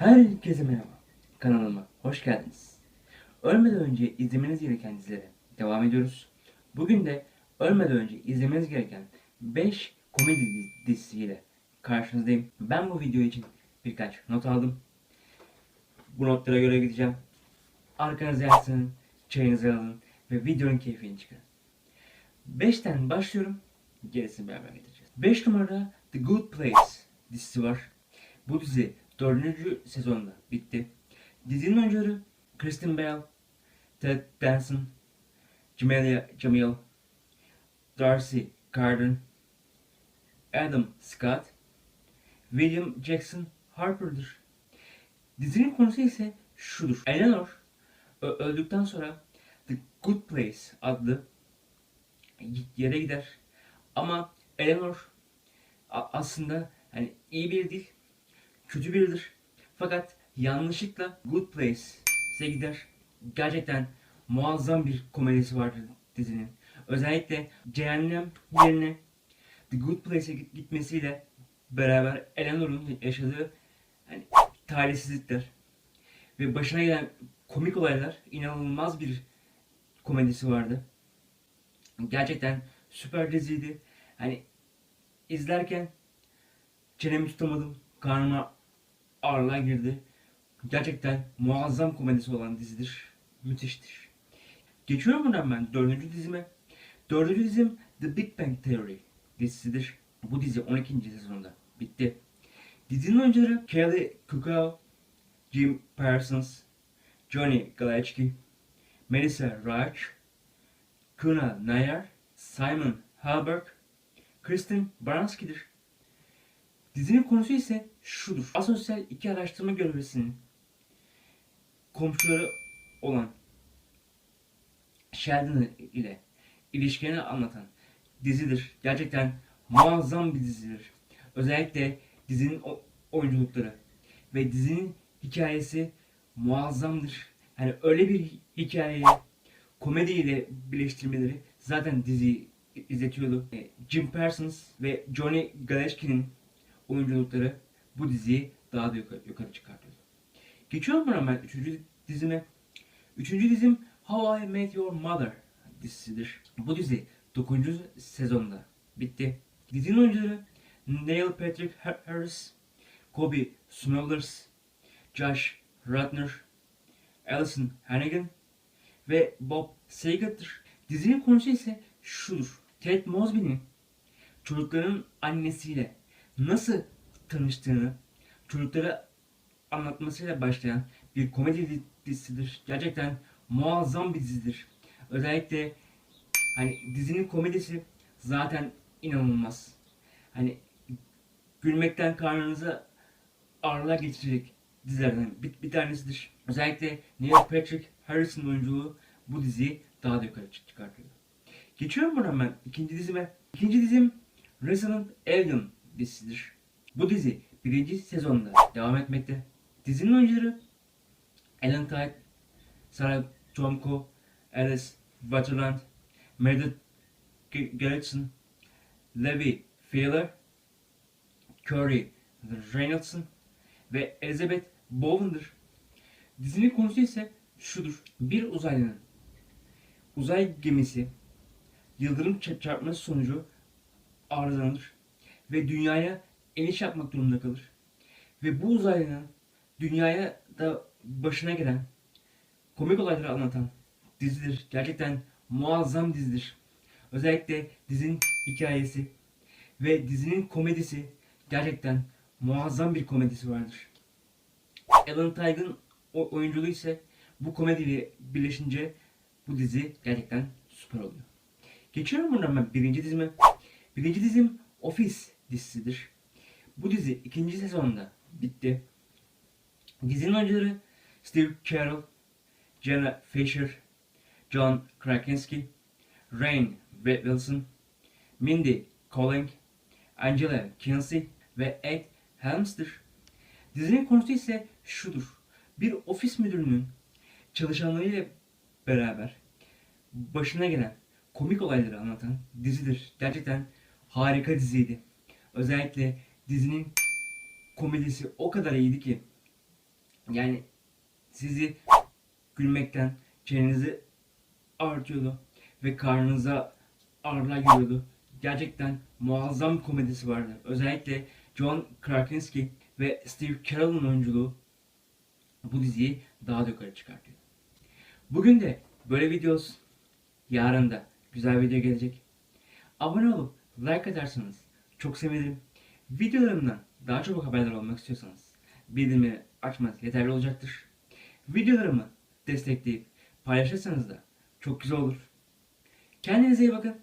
Herkese merhaba. Kanalıma hoş geldiniz. Ölmeden önce izlemeniz gereken dizilere devam ediyoruz. Bugün de ölmeden önce izlemeniz gereken 5 komedi diz- dizisiyle karşınızdayım. Ben bu video için birkaç not aldım. Bu notlara göre gideceğim. Arkanıza yaslanın, çayınızı alın ve videonun keyfini çıkarın. 5'ten başlıyorum. Gerisini beraber getireceğiz. 5 numarada The Good Place dizisi var. Bu dizi 4. sezonda bitti. Dizinin oyuncuları Kristen Bell, Ted Danson, Jamelia Jamil, Darcy Carden, Adam Scott, William Jackson Harper'dır. Dizinin konusu ise şudur. Eleanor öldükten sonra The Good Place adlı yere gider. Ama Eleanor aslında hani iyi biri değil, kötü biridir. Fakat yanlışlıkla Good Place'e gider. Gerçekten muazzam bir komedisi vardır dizinin. Özellikle cehennem yerine The Good Place'e git- gitmesiyle beraber Eleanor'un yaşadığı hani, talihsizlikler ve başına gelen komik olaylar inanılmaz bir komedisi vardı. Gerçekten süper diziydi. Hani izlerken çenemi tutamadım. Karnıma ağırlığa girdi. Gerçekten muazzam komedisi olan dizidir. Müthiştir. Geçiyorum buradan ben dördüncü dizime. Dördüncü dizim The Big Bang Theory dizisidir. Bu dizi 12. sezonda bitti. Dizinin oyuncuları Kelly Kukow, Jim Parsons, Johnny Galecki, Melissa Raj, Kuna Nair, Simon Halberg, Kristen Baranski'dir. Dizinin konusu ise şudur. Asosyal iki araştırma görevlisinin komşuları olan Sheldon ile ilişkilerini anlatan dizidir. Gerçekten muazzam bir dizidir. Özellikle dizinin oyunculukları ve dizinin hikayesi muazzamdır. Yani öyle bir hi- hikayeyi komediyle birleştirmeleri zaten diziyi izletiyordu. E, Jim Parsons ve Johnny Galecki'nin oyunculukları bu diziyi daha da yukarı, yukarı çıkartıyordu. Geçiyorum ben üçüncü dizime. Üçüncü dizim How I Met Your Mother dizisidir. Bu dizi 9. sezonda bitti. Dizinin oyuncuları Neil Patrick Har- Harris, Kobe Smulders, Josh Radnor, Alison Hannigan ve Bob Saget'tir. Dizinin konusu ise şudur. Ted Mosby'nin çocukların annesiyle nasıl tanıştığını çocuklara anlatmasıyla başlayan bir komedi di- dizisidir. Gerçekten muazzam bir dizidir. Özellikle hani dizinin komedisi zaten inanılmaz. Hani gülmekten karnınıza ağırlığa getirecek dizilerden bir, bir tanesidir. Özellikle Neil Patrick Harris'in oyunculuğu bu diziyi daha da yukarı çık- çıkartıyor. Geçiyorum buradan ben ikinci dizime. İkinci dizim Resident Alien dizisidir. Bu dizi birinci sezonda devam etmekte. Dizinin oyuncuları Alan Tudyk, Sarah Tomko, Alice Waterland, Meredith Gerritsen, Levi Fowler, Curry Reynoldson ve Elizabeth Bowen'dır. Dizinin konusu ise şudur. Bir uzaylının uzay gemisi yıldırım ça- çarpması sonucu arızalanır ve dünyaya iniş yapmak durumunda kalır. Ve bu uzaylının dünyaya da başına gelen komik olayları anlatan dizidir. Gerçekten muazzam dizidir. Özellikle dizinin hikayesi ve dizinin komedisi gerçekten muazzam bir komedisi vardır. Alan o- oyunculuğu ise bu komediyle birleşince bu dizi gerçekten süper oluyor. Geçiyorum buradan ben birinci dizime. Birinci dizim Office dizisidir. Bu dizi ikinci sezonda bitti. Dizinin oyuncuları Steve Carell, Jenna Fisher, John Krasinski, Rain Wilson, Mindy Kaling, Angela Kinsey ve Ed Helms'tir. Dizinin konusu ise şudur. Bir ofis müdürünün çalışanlarıyla beraber başına gelen komik olayları anlatan dizidir. Gerçekten harika diziydi. Özellikle dizinin komedisi o kadar iyiydi ki Yani sizi gülmekten çenenizi artıyordu ve karnınıza ağrılar giriyordu. Gerçekten muazzam komedisi vardı. Özellikle John Krasinski ve Steve Carell'ın oyunculuğu bu diziyi daha da yukarı çıkartıyor. Bugün de böyle videos, yarın da güzel video gelecek. Abone olup like atarsanız çok sevinirim. Videolarımdan daha çok haberdar olmak istiyorsanız bildirimleri açmanız yeterli olacaktır. Videolarımı destekleyip paylaşırsanız da çok güzel olur. Kendinize iyi bakın.